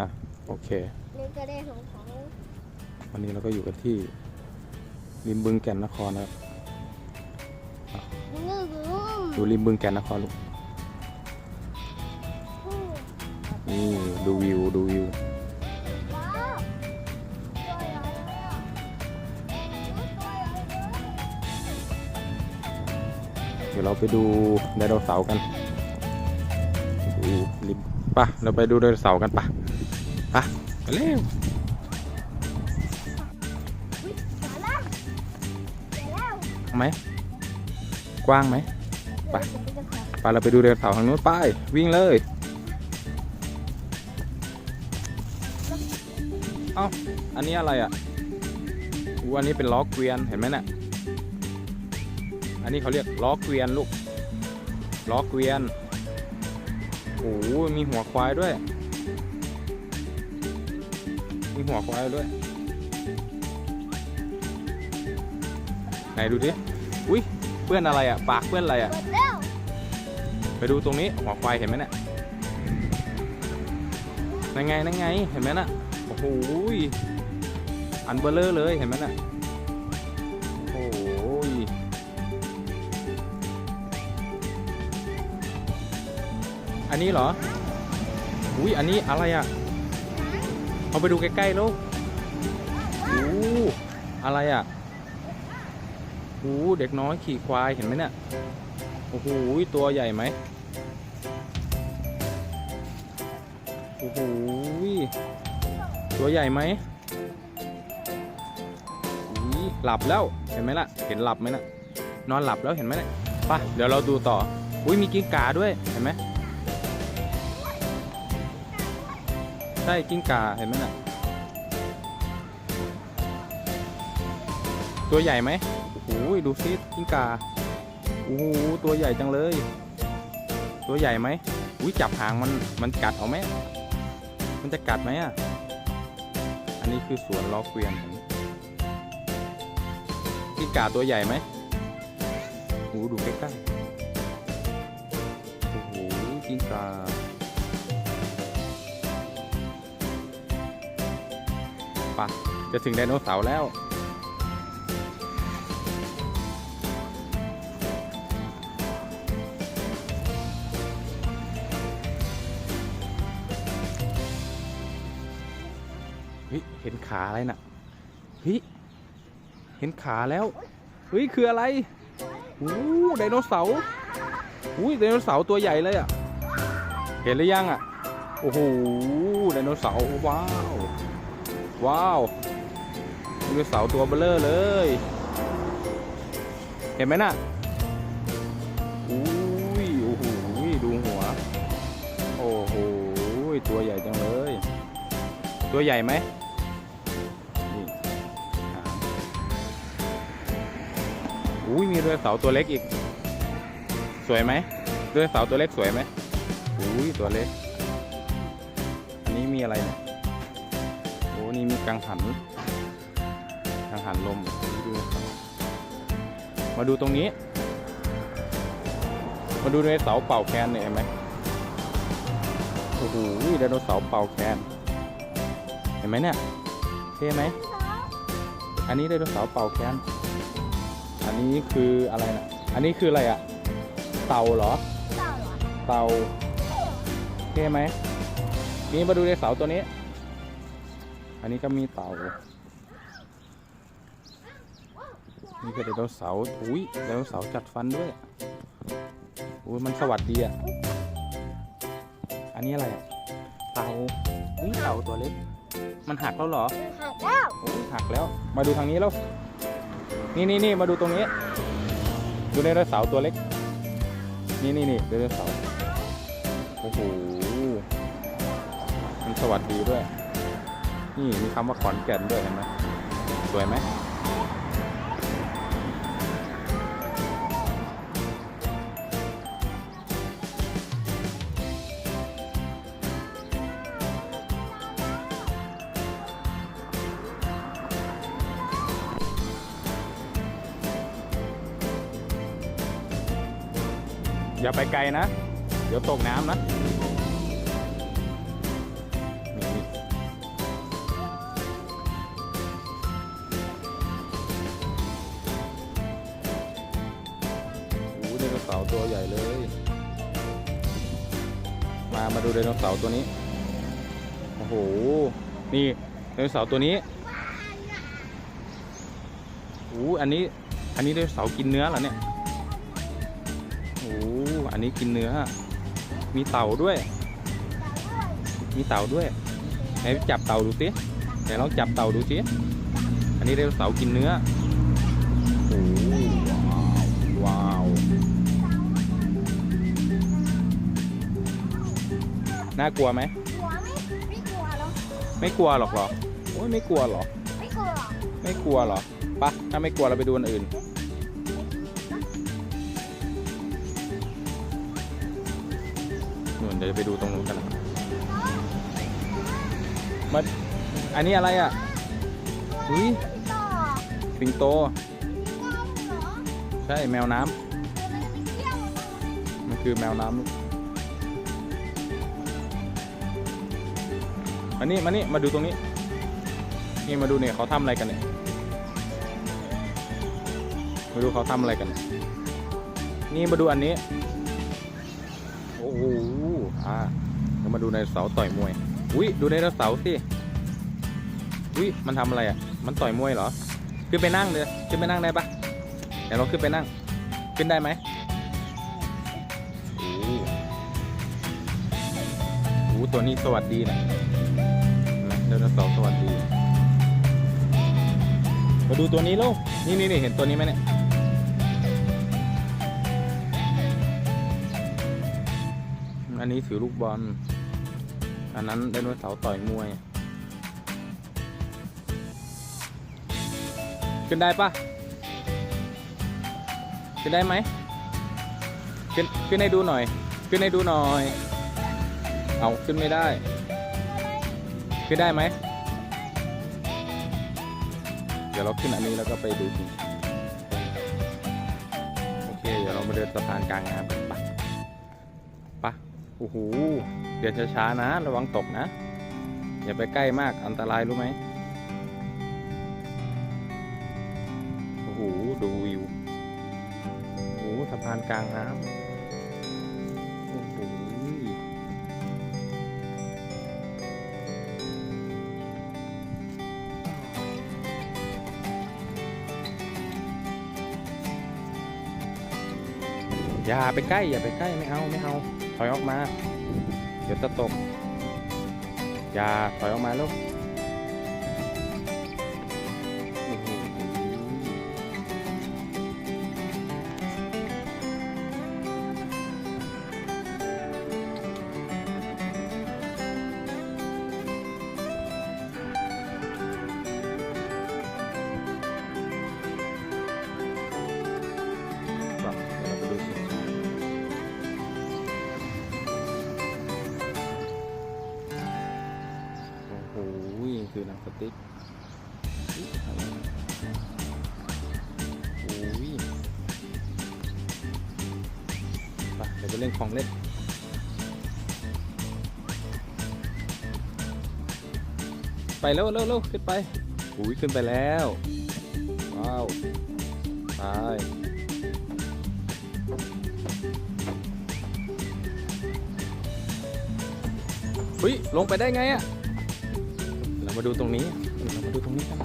อะ โอเค นี่ก็ได้ของของวันนี้เราก็อยู่กันที่ริมบึงแก่นนครนะครับงูงูอยู่ริมบึงแก่นนครลูก นี่ดูวิวดูวิวว้าวตัวใหญ่เลยอะตัวใหญ่เลยเดี๋ยวเราไปดูไดโนเสาร์กันดูริมปะเราไปดูไดโนเสาร์กันปะปะไป เร็วอุ๊ยมาแล้วเดี๋ยวแล้วไหมกว้างไหมไปไปเราไปดูไดโนเสาร์ทางนู้นไปวิ่งเลยเอ้าอันนี้อะไรอะอูอันนี้เป็นล้อเกวียนเห็นไหมน่ะอันนี้เขาเรียกล้อเกวียนลูกล้อเกวียนโอ้โหมีหัวควายด้วย มีหัวควายด้วย ไหนดูดิ อุ้ยเปื้อนอะไรอะ ปากเปื้อนอะไรอะ ไปดูตรงนี้หัวควายเห็นไหมเนี่ยนั่นไงนั่นไง เห็นไหมน่ะ โอ้โหยอันเบลเลอร์เลย เห็นไหมน่ะ โอ้โหยอันนี้เหรอ อุ้ยอันนี้อะไรอะ เอาไปดูใกล้ๆลูกโอ้อะไรอะโอ้เด็กน้อยขี่ควายเห็นไหมเนี่ยโอ้โหตัวใหญ่ไหมโอ้โหตัวใหญ่ไหมหลับแล้วเห็นไหมล่ะ เห็นหลับไหมน่ะ นอนหลับแล้วเห็นไหมเนี่ยไปเดี๋ยวเราดูต่อ อุ้ยมีกิ้งก่าด้วยเห็นไหม ใช่กิ้งก่าเห็นไหมน่ะ ตัวใหญ่ไหมโอ้โหดูซิกิ้งก่าโอ้โหตัวใหญ่จังเลย ตัวใหญ่ไหมอุ้ยจับหางมันมันกัดเอาไหมมันจะกัดไหมอะ อันนี้คือสวนล้อเกวียนกิ้งก่าตัวใหญ่ไหมโอ้โหดูใกล้ๆโอ้โหกิ้งก่าะจะถึงไดโนเสาร์แล้วเฮ้ยเห็นขาอะไรน่ะเฮ้ยเห็นขาแล้วเฮ้ยคืออะไรโอ้ไดโนเสาร์อุ้ยไดโนเสาร์ตัวใหญ่เลยอะ เห็นหรือยังอะ โอ้โหไดโนเสาร์ว้าว ว้าวไดโนเสาตัวเบลเลอร์เลย เห็นไหมน่ะอุ้ยโอ้โหดูหัว โอ้โหตัวใหญ่จังเลย ตัวใหญ่ไหมนี่อุ้ยมีเรือเสาตัวเล็กอีก สวยไหมเรือเสาตัวเล็กสวยไหมอุ้ยตัวเล็ก อันนี้มีอะไรเนี่ย โอ้นี่มีกังหัน กังหันลมดูมาดูตรงนี้ มาดูในเสาร์เป่าแคนเนี่ยเห็นไหมโอ้โหไดโนเสาร์เป่าแคนเห็นไหมเนี่ยเท่ไหมอันนี้ไดโนเสาร์เป่าแคนอันนี้คืออะไรนะอันนี้คืออะไรอะเต่าเหรอ เต่าเหรอเต่าเท่ไหมนี่มาดูไดโนเสาร์ตัวนี้ อันนี้ก็มีเต่า นี่คือไดโนเสาร์อุ้ยไดโนเสาร์จัดฟันด้วย อุ้ยมันสวัสดีอะ อันนี้อะไรอะ เต่าอุ้ยเต่าตัวเล็ก มันหักแล้วเหรอ หักแล้วโอ้ยหักแล้ว มาดูทางนี้แล้ว นี่นี่นี่มาดูตรงนี้ ดูไดโนเสาร์ตัวเล็ก นี่นี่นี่ไดโนเสาร์โอ้โห มันสวัสดีด้วย นี่มีคำว่าขอนแก่นด้วยเห็นไหมสวยไหมอย่าไปไกลนะ เดี๋ยวตกน้ำนะ ไดโนเสาร์ตัวนี้ โอ้โห นี่ไดโนเสาร์ตัวนี้โอ้อันนี้ อันนี้ไดโนเสาร์กินเนื้อเหรอเนี่ย โอ้โหอันนี้กินเนื้อ มีเต่าด้วย มีเต่าด้วย ไหนจับเต่าดูสิ ไหนลองจับเต่าดูสิ อันนี้ไดโนเสาร์กินเนื้อ น่ากลัวไหมกลัวไหมไม่กลัวหรอกไม่กลัวหรอกเหรอโอ้ยไม่กลัวหรอ ไม่กลัวหรอกไม่กลัวหรอปะถ้าไม่กลัวเราไปดูอันอื่น นู่นเดี๋ยวจะไปดูตรงนู้นกันนะมาอันนี้อะไรอะอุ้ยต่อสิงโตเหรอใช่แมวน้ำไปเที่ยวมันคือแมวน้ำ มานี่มานี่มาดูตรงนี้ นี่มาดูเนี่ยเขาทำอะไรกันเนี่ย มาดูเขาทำอะไรกัน นี่มาดูอันนี้ โอ้โห อ่าเรามาดูในเสาต่อยมวย อุ้ยดูในเสาสิอุ้ยมันทำอะไรอะ มันต่อยมวยเหรอ ขึ้นไปนั่งเลยขึ้นไปนั่งได้ปะเดี๋ยวเราขึ้นไปนั่ง ขึ้นได้ไหมโอ้โหตัวนี้สวัสดีนะ ดโนเสาร์สวัสดี มาดูตัวนี้ลูกนี่นี่นี่เห็นตัวนี้ไหมเนี่ย อันนี้ถือลูกบอล อันนั้นไดโนเสาร์ต่อยมวย ขึ้นได้ปะขึ้นได้ไหมขึ้นขึ้นให้ดูหน่อย ขึ้นให้ดูหน่อย เอาขึ้นไม่ได้ ขึ้นได้ไหม เดี๋ยวเราขึ้นอันนี้แล้วก็ไปดูจริงโอเค เดี๋ยวเรามาเดินสะพานกลางน้ำกันปะปะโอ้โหเดินช้าๆนะ ระวังตกนะ อย่าไปใกล้มากอันตรายรู้ไหมโอ้โหดูวิวโอ้โหสะพานกลางน้ำ อย่าไปใกล้ อย่าไปใกล้ไม่เอาไม่เอา ถอยออกมา เดี๋ยวจะตก อย่าถอยออกมาลูก ติ๊กโอ้ยไปเดี๋ยวไปเล่นของเล่นไปเร็วเร็วเร็วขึ้นไปอุ้ยขึ้นไปแล้ว ว้าว ไปเฮ้ยลงไปได้ไงอะ เรามาดูตรงนี้เรามาดูตรงนี้กัน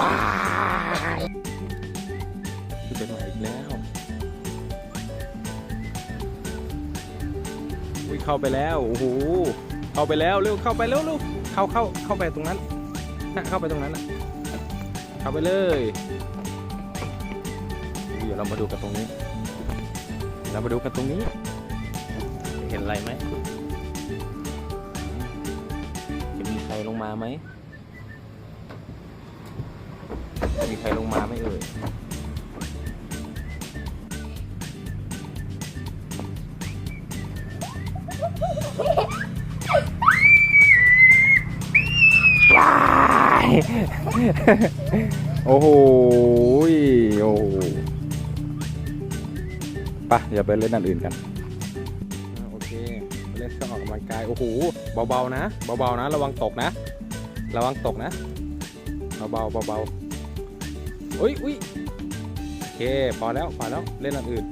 ว้ายขึ้นไปใหม่อีกแล้วอุ้ยเข้าไปแล้ว โอ้โห เข้าไปแล้ว เร็ว เข้าไปเร็วเร็วเข้าเข้าเข้าไปตรงนั้นนะเข้าไปตรงนั้นนะเข้าไปเลย เดี๋ยวเรามาดูกันตรงนี้ เรามาดูกันตรงนี้ เห็นอะไรไหมจะมีใครลงมาไหมมีใครลงมาไหมเอ่ยโอ้โหยโอ้โหไปะ อย่าไปเล่นอันอื่นกันอโอเคเล่นเครื่องออกกำลังกายโอ้โหเบาๆนะเบาๆนะ ระวังตกนะ ระวังตกนะเบาๆเบาๆอุ้ยอุ้ยโอเคพอแล้วพอแล้วเล่นอันอื่น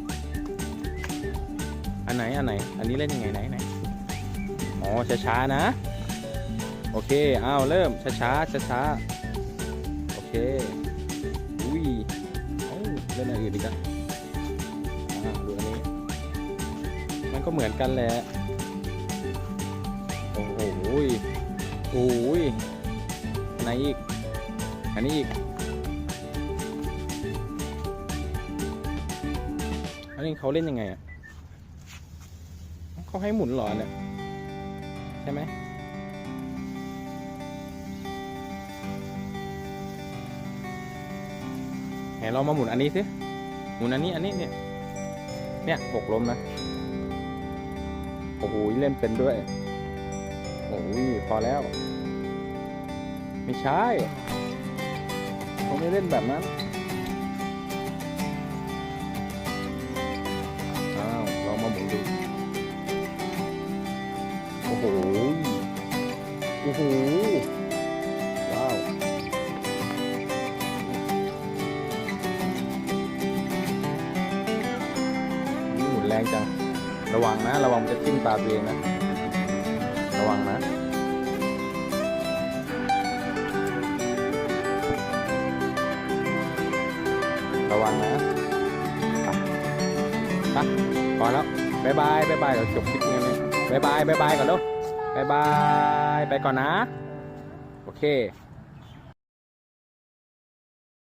อันไหนอันไหน อันนี้เล่นยังไงไหนไหนอ๋อช้าๆนะ โอเคอ้าวเริ่มช้าๆช้าๆโอเคอุ้ยเล่นอันอื่นดีกันอ่า ก็เหมือนกันแหละ โอ้โหโอ้ยอันไหนอีก อันนี้อีก อันนี้เขาเล่นยังไงอะเขาให้หมุนหรอเนี่ย ใช่ไหมไหนลองมาหมุนอันนี้สิ หมุนอันนี้ อันนี้เนี่ย เนี่ยหกล้มนะ โอ้โหเล่นเป็นด้วย โอ้ยพอแล้ว ไม่ใช่เขาไม่เล่นแบบนั้น วังนะ ระวังจะทิ่มตาตัวเองนะ ระวังนะระวังนะไปพอแล้วบายบายบายบายเดี๋ยวจบคลิปนี้บายบายบายบายก่อนลูกบายบาย ไปก่อนนะ โอเค